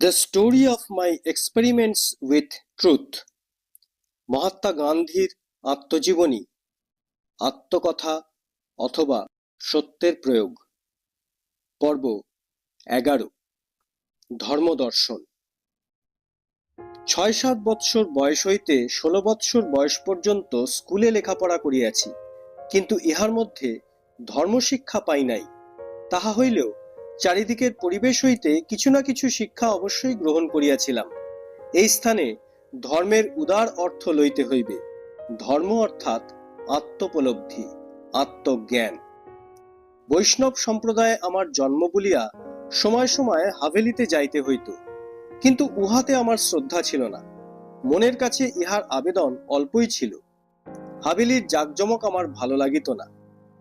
The story of my experiments with truth. Mahatma গান্ধীর আত্মজীবনী, আত্মকথা অথবা সত্যের প্রয়োগ। পর্ব এগারো, ধর্মদর্শন। ছয় সাত বৎসর বয়স হইতে ষোলো বৎসর বয়স পর্যন্ত স্কুলে লেখাপড়া করিয়াছি, কিন্তু ইহার মধ্যে ধর্মশিক্ষা পাই নাই। তাহা হইলেও চারিদিকের পরিবেশ হইতে কিছু না কিছু শিক্ষা অবশ্যই গ্রহণ করিয়াছিলাম। এই স্থানে ধর্মের উদার অর্থ লইতে হইবে। ধর্ম অর্থাৎ আত্মোপলব্ধি, আত্মজ্ঞান। বৈষ্ণব সম্প্রদায়ে আমার জন্ম বলিয়া সময় সময় হাভেলিতে যাইতে হইত, কিন্তু উহাতে আমার শ্রদ্ধা ছিল না। মনের কাছে ইহার আবেদন অল্পই ছিল। হাভেলির জাকজমক আমার ভালো লাগিত না।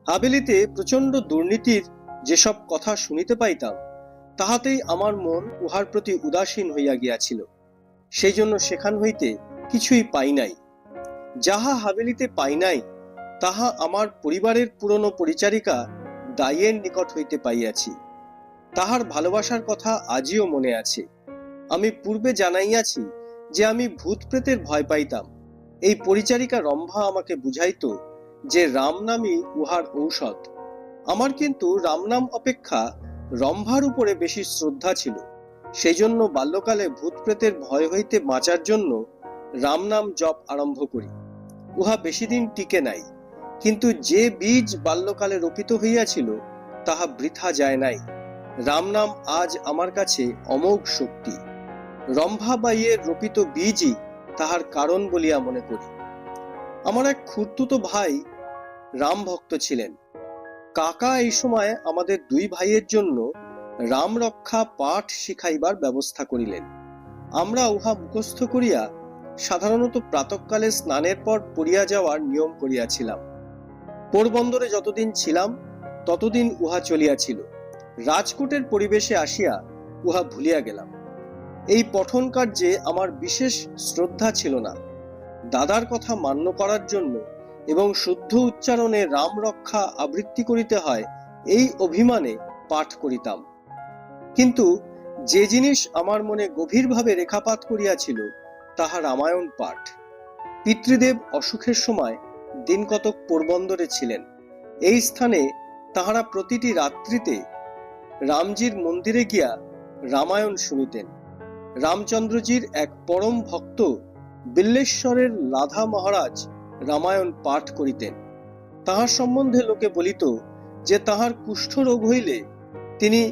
হাভেলিতে প্রচণ্ড দুর্নীতির যেসব কথা শুনিতে পাইতাম, তাহাতেই আমার মন উহার প্রতি উদাসীন হইয়া গিয়াছিল। সেই জন্য সেখান হইতে কিছুই পাই নাই। যাহা হাভেলিতে পাই নাই, তাহা আমার পরিবারের পুরনো পরিচারিকা দাইয়ের নিকট হইতে পাইয়াছি। তাহার ভালোবাসার কথা আজও মনে আছে। আমি পূর্বে জানাইয়াছি যে আমি ভূত প্রেতের ভয় পাইতাম। এই পরিচারিকা রম্ভা আমাকে বুঝাইত যে রাম নামই উহার ঔষধ। আমার কিন্তু রামনাম অপেক্ষা রম্ভার উপরে বেশি শ্রদ্ধা ছিল। সেই জন্য বাল্যকালে ভূত প্রেতের ভয় হইতে বাঁচার জন্য রামনাম জপ আরম্ভ করি। উহা বেশি দিন টিকে নাই। কিন্তু যে বীজ বাল্যকালে রোপিত হইয়াছিল, তাহা বৃথা যায় নাই। রামনাম আজ আমার কাছে অমোঘ শক্তি। রম্ভাবাইয়ের রোপিত বীজই তাহার কারণ বলিয়া মনে করি। আমার এক খুর্তুতো ভাই রাম ভক্ত ছিলেন। কাকা এই সময় আমাদের দুই ভাইয়ের জন্য রাম রক্ষা পাঠ শিখাইবার ব্যবস্থা করিলেন। আমরা উহা মুখস্থ করিয়া সাধারণত প্রাতকালে স্নানের পর পড়িয়া যাওয়ার নিয়ম করিয়াছিলাম। পোরবন্দরে যতদিন ছিলাম, ততদিন উহা চলিয়াছিল। রাজকোটের পরিবেশে আসিয়া উহা ভুলিয়া গেলাম। এই পঠন কার্যে আমার বিশেষ শ্রদ্ধা ছিল না। দাদার কথা মান্য করার জন্য এবং শুদ্ধ উচ্চারণে রাম রক্ষা আবৃত্তি করিতে হয়, এই অভিমানে পাঠ করিতাম। কিন্তু যে জিনিস আমার মনে গভীরভাবে রেখাপাত করিয়াছিল, তাহা রামায়ণ পাঠ। পিতৃদেব অসুখের সময় দিন কতক পোরবন্দরে ছিলেন। এই স্থানে তাহারা প্রতিটি রাত্রিতে রামজির মন্দিরে গিয়া রামায়ণ শুনিতেন। রামচন্দ্রজির এক পরম ভক্ত বিল্লেশ্বরের লাধা মহারাজ রামায়ণ পাঠ করিতেন। তাহার সম্বন্ধে লোকে বলিত যে তাহার কুষ্ঠ রোগ হইলে তিনি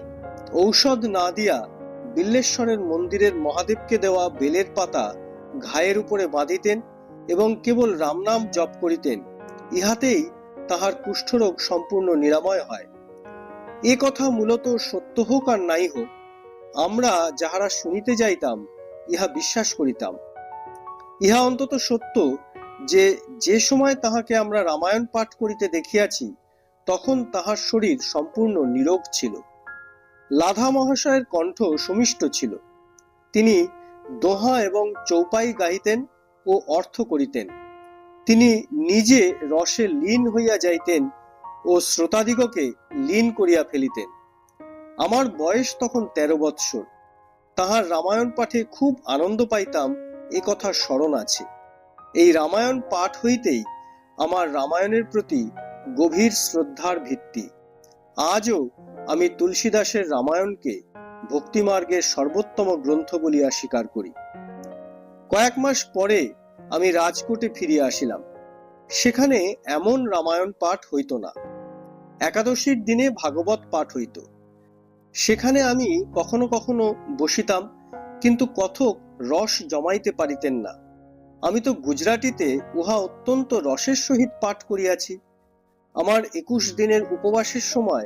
ঔষধ না দিয়া বিল্লেশ্বরের মন্দিরের মহাদেবকে দেওয়া বেলের পাতা ঘায়ের উপরে বাঁধিতেন এবং কেবল রামনাম জপ করিতেন, ইহাতেই তাহার কুষ্ঠরোগ সম্পূর্ণ নিরাময় হয়। এ কথা মূলত সত্য হোক আর নাই হোক, আমরা যাহারা শুনিতে যাইতাম, ইহা বিশ্বাস করিতাম। ইহা অন্তত সত্য যে যে সময় তাহাকে আমরা রামায়ণ পাঠ করিতে দেখিয়াছি, তখন তাহার শরীর সম্পূর্ণ নীরব ছিল। লাধা মহাশয়ের কণ্ঠ সুমিষ্ট ছিল। তিনি দোহা এবং চৌপাই গাহিতেন ও অর্থ করিতেন। তিনি নিজে রসে লীন হইয়া যাইতেন ও শ্রোতাদিগকে লীন করিয়া ফেলিতেন। আমার বয়স তখন তেরো বৎসর। তাহার রামায়ণ পাঠে খুব আনন্দ পাইতাম, এ কথা স্মরণ আছে। এই রামায়ণ পাঠ হইতেই আমার রামায়ণের প্রতি গভীর শ্রদ্ধার ভিত্তি। আজও আমি তুলসীদাসের রামায়ণকে ভক্তিমার্গের সর্বোত্তম গ্রন্থ বলিয়া স্বীকার করি। কয়েক মাস পরে আমি রাজকোটে ফিরিয়া আসিলাম। সেখানে এমন রামায়ণ পাঠ হইত না। একাদশীর দিনে ভাগবত পাঠ হইত। সেখানে আমি কখনো কখনো বসিতাম, কিন্তু কথক রস জমাইতে পারিতেন না। আমি তো গুজরাটিতে উহা অত্যন্ত রসের সহিত পাঠ করিয়াছি। আমার একুশ দিনের উপবাসের সময়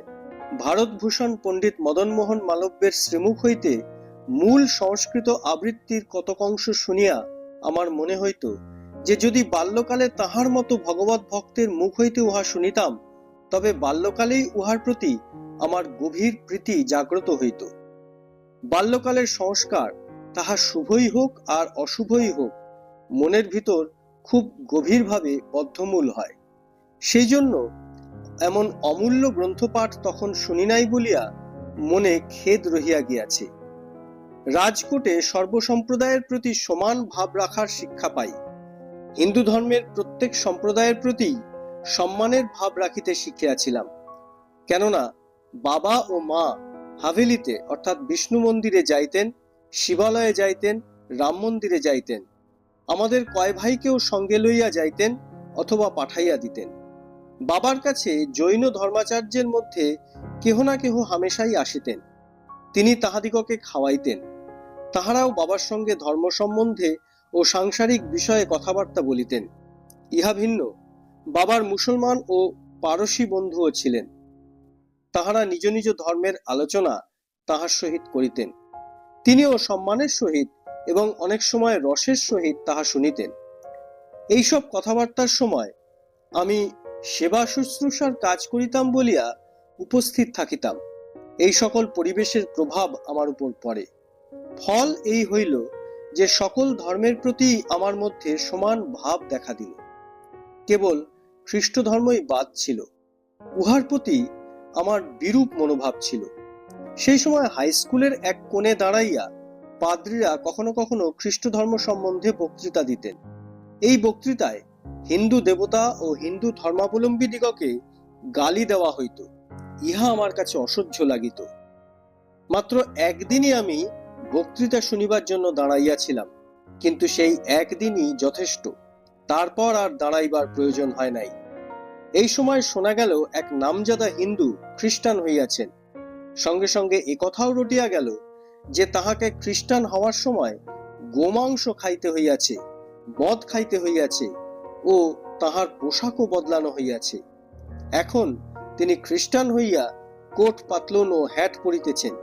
ভারতভূষণ পণ্ডিত মদনমোহন মালব্যের শ্রীমুখ হইতে মূল সংস্কৃত আবৃত্তির কতকংশ শুনিয়া আমার মনে হইত যে যদি বাল্যকালে তাহার মতো ভগবত ভক্তের মুখ হইতে উহা শুনিতাম, তবে বাল্যকালেই উহার প্রতি আমার গভীর প্রীতি জাগ্রত হইত। বাল্যকালের সংস্কার তাহা শুভই হোক আর অশুভই হোক মনের ভিতর খুব গভীরভাবে বদ্ধমূল হয়। সেই জন্য এমন অমূল্য গ্রন্থপাঠ তখন শুনি নাই বলিয়া মনে খেদ রহিয়া গিয়াছে। রাজকোটে সর্বসম্প্রদায়ের প্রতি সমান ভাব রাখার শিক্ষা পাই। হিন্দু ধর্মের প্রত্যেক সম্প্রদায়ের প্রতি সম্মানের ভাব রাখিতে শিখিয়াছিলাম। কেননা বাবা ও মা হাভেলিতে অর্থাৎ বিষ্ণু মন্দিরে যাইতেন, শিবালয়ে যাইতেন, রাম মন্দিরে যাইতেন। আমাদের কয় ভাইকেও সঙ্গে লইয়া যাইতেন অথবা পাঠাইয়া দিতেন। বাবার কাছে জৈন ধর্মাচার্যের মধ্যে কেহ না কেহ হামেশাই আসিতেন। তিনি তাহাদিগকে খাওয়াইতেন। তাহারাও বাবার সঙ্গে ধর্ম সম্বন্ধে ও সাংসারিক বিষয়ে কথাবার্তা বলিতেন। ইহা ভিন্ন, বাবার মুসলমান ও পারসী বন্ধুও ছিলেন। তাহারা নিজ নিজ ধর্মের আলোচনা তাহার সহিত করিতেন। তিনিও সম্মানের সহিত এবং অনেক সময় রসের সহিত তাহা শুনিতেন। এইসব কথাবার্তার সময় আমি সেবা শুশ্রূষার কাজ করিতাম বলিয়া উপস্থিত থাকিতাম। এই সকল পরিবেশের প্রভাব আমার উপর পড়ে। ফল এই হইল যে সকল ধর্মের প্রতি আমার মধ্যে সমান ভাব দেখা দিল। কেবল খ্রিস্ট ধর্মই বাদ ছিল। উহার প্রতি আমার বিরূপ মনোভাব ছিল। সেই সময় হাই স্কুলের এক কোণে দাঁড়াইয়া পাদ্রীরা কখনো কখনো খ্রিস্ট ধর্ম সম্বন্ধে বক্তৃতা দিতেন। এই বক্তৃতায় হিন্দু দেবতা ও হিন্দু ধর্মাবলম্বী দিগকে গালি দেওয়া হইত। ইহা আমার কাছে অসহ্য লাগিত। মাত্র একদিনই আমি বক্তৃতা শুনিবার জন্য দাঁড়াইয়াছিলাম, কিন্তু সেই একদিনই যথেষ্ট। তারপর আর দাঁড়াইবার প্রয়োজন হয় নাই। এই সময় শোনা গেল এক নামজাদা হিন্দু খ্রিস্টান হইয়াছেন। সঙ্গে সঙ্গে একথাও রটিয়া গেল যে তাহাকে খ্রিস্টান হওয়ার সময় গোমাংস খাইতে হইয়াছে, মদ খাইতে হইয়াছে ও তাহার পোশাকও বদলানো হইয়াছে। এখন তিনি খ্রিস্টান হইয়া কোট, পাতলুন ও হ্যাট পরিতেছেন।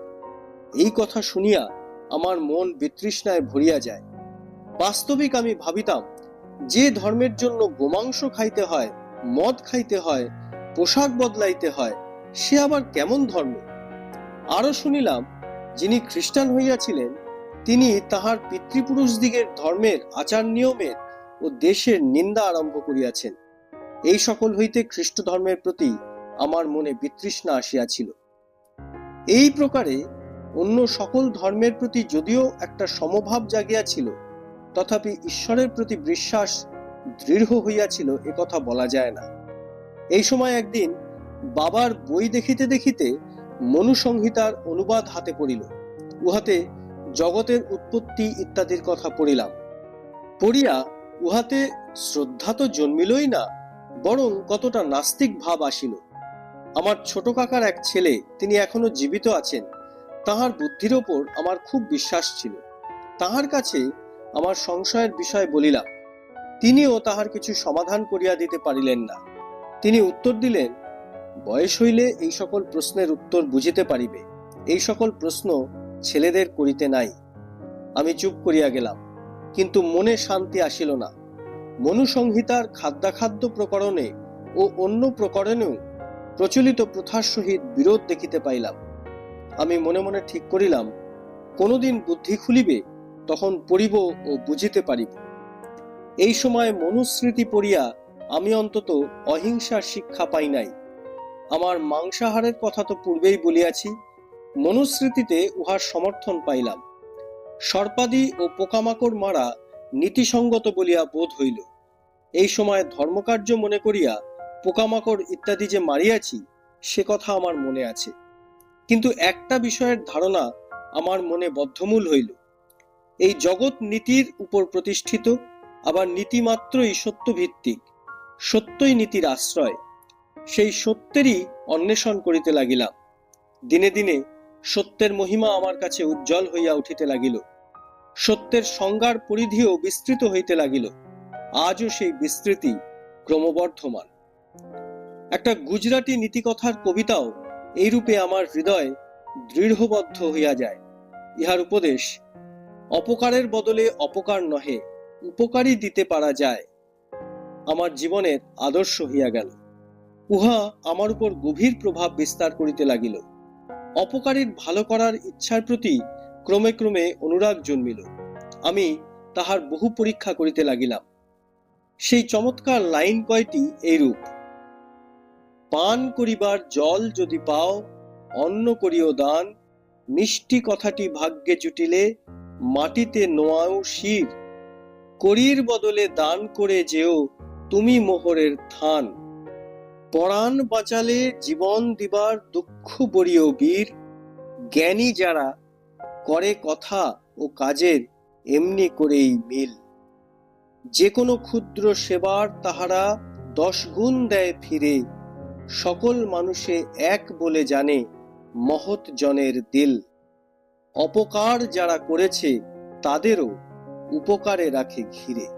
এই কথা শুনিয়া আমার মন বিতৃষ্ণায় ভরিয়া যায়। বাস্তবিক আমি ভাবিতাম, যে ধর্মের জন্য গোমাংস খাইতে হয়, মদ খাইতে হয়, পোশাক বদলাইতে হয়, সে আবার কেমন ধর্ম? আরও শুনিলাম যিনি খ্রিস্টান হইয়াছিলেন, তিনি তাহার পিতৃপুরুষ দিগের ধর্মের আচার নিয়মের ও দেশের নিন্দা আরম্ভ করিয়াছেন। এই সকল হইতে খ্রিস্ট ধর্মের প্রতি আমার মনে বিতৃষ্ণা আসিয়াছিল। এই প্রকারে অন্য সকল ধর্মের প্রতি যদিও একটা সমভাব জাগিয়াছিল, তথাপি ঈশ্বরের প্রতি বিশ্বাস দৃঢ় হইয়াছিল কথা বলা যায় না। এই সময় একদিন বাবার বই দেখিতে দেখিতে মনুসংহিতার অনুবাদ হাতে পড়িল, উহাতে জগতের উৎপত্তি ইত্যাদির কথা পড়িলাম। পড়িয়া উহাতে শ্রদ্ধা তো জন্মিলই না, বরং কতটা নাস্তিক ভাব আসিল। আমার ছোট কাকার এক ছেলে, তিনি এখনও জীবিত আছেন, তাহার বুদ্ধির ওপর আমার খুব বিশ্বাস ছিল। তাহার কাছে আমার সংশয়ের বিষয় বলিলাম, তিনিও তাহার কিছু সমাধান করিয়া দিতে পারিলেন না। তিনি উত্তর দিলেন বয়স হইলে এই সকল প্রশ্নের উত্তর বুঝিতে পারিবে। এই সকল প্রশ্ন ছেলেদের করিতে নাই। আমি চুপ করিয়া গেলাম, কিন্তু মনে শান্তি আসিল না। মনুসংহিতার খাদ্যাখাদ্য প্রকরণে ও অন্য প্রকরণেও প্রচলিত প্রথার সহিত বিরোধ দেখিতে পাইলাম। আমি মনে মনে ঠিক করিলাম, কোনোদিন বুদ্ধি খুলিবে, তখন পড়িব ও বুঝিতে পারিব। এই সময় মনুস্মৃতি পড়িয়া আমি অন্তত অহিংসার শিক্ষা পাই নাই। আমার মাংসাহারের কথা তো পূর্বেই বলিয়াছি, মনুস্মৃতিতে উহার সমর্থন পাইলাম। সর্পাদি ও পোকামাকড় মারা নীতিসঙ্গত বলিয়া বোধ হইল। এই সময় ধর্মকার্য মনে করিয়া পোকামাকড় ইত্যাদি যে মারিয়াছি, সে কথা আমার মনে আছে। কিন্তু একটা বিষয়ের ধারণা আমার মনে বদ্ধমূল হইল। এই জগৎ নীতির উপর প্রতিষ্ঠিত, আবার নীতিমাত্রই সত্যভিত্তিক, সত্যই নীতির আশ্রয়। সেই সত্যেরই অন্বেষণ করিতে লাগিলাম। দিনে দিনে সত্যের মহিমা আমার কাছে উজ্জ্বল হইয়া উঠিতে লাগিল। সত্যের সংজ্ঞার পরিধিও বিস্তৃত হইতে লাগিল। আজও সেই বিস্তৃতি ক্রমবর্ধমান। একটা গুজরাটি নীতিকথার কবিতাও এইরূপে আমার হৃদয় দৃঢ়বদ্ধ হইয়া যায়। ইহার উপদেশ, অপকারের বদলে অপকার নহে, উপকারই দিতে পারা যায়। আমার জীবনের আদর্শ হইয়া গেল। উহা আমার উপর গভীর প্রভাব বিস্তার করিতে লাগিল। অপকারীর ভালো করার ইচ্ছার প্রতি ক্রমে ক্রমে অনুরাগ জন্মিল। আমি তাহার বহু পরীক্ষা করিতে লাগিলাম। সেই চমৎকার লাইন কয়টি এইরূপ। পান করিবার জল যদি পাও, অন্ন করিও দান। মিষ্টি কথাটি ভাগ্যে জুটিলে, মাটিতে নোয়াও শির। করির বদলে দান করে যেও তুমি মোহরের থান। পরাণ বাঁচালে জীবন দিবার দুঃখ বরিও বীর। জ্ঞানী যারা করে কথা ও কাজের এমনি করেই মিল। যে কোনো ক্ষুদ্র সেবার তাহারা দশ গুণ দেয় ফিরে। সকল মানুষে এক বলে জানে মহৎ জনের দিল। অপকার যারা করেছে তাদেরও উপকারে রাখে ঘিরে।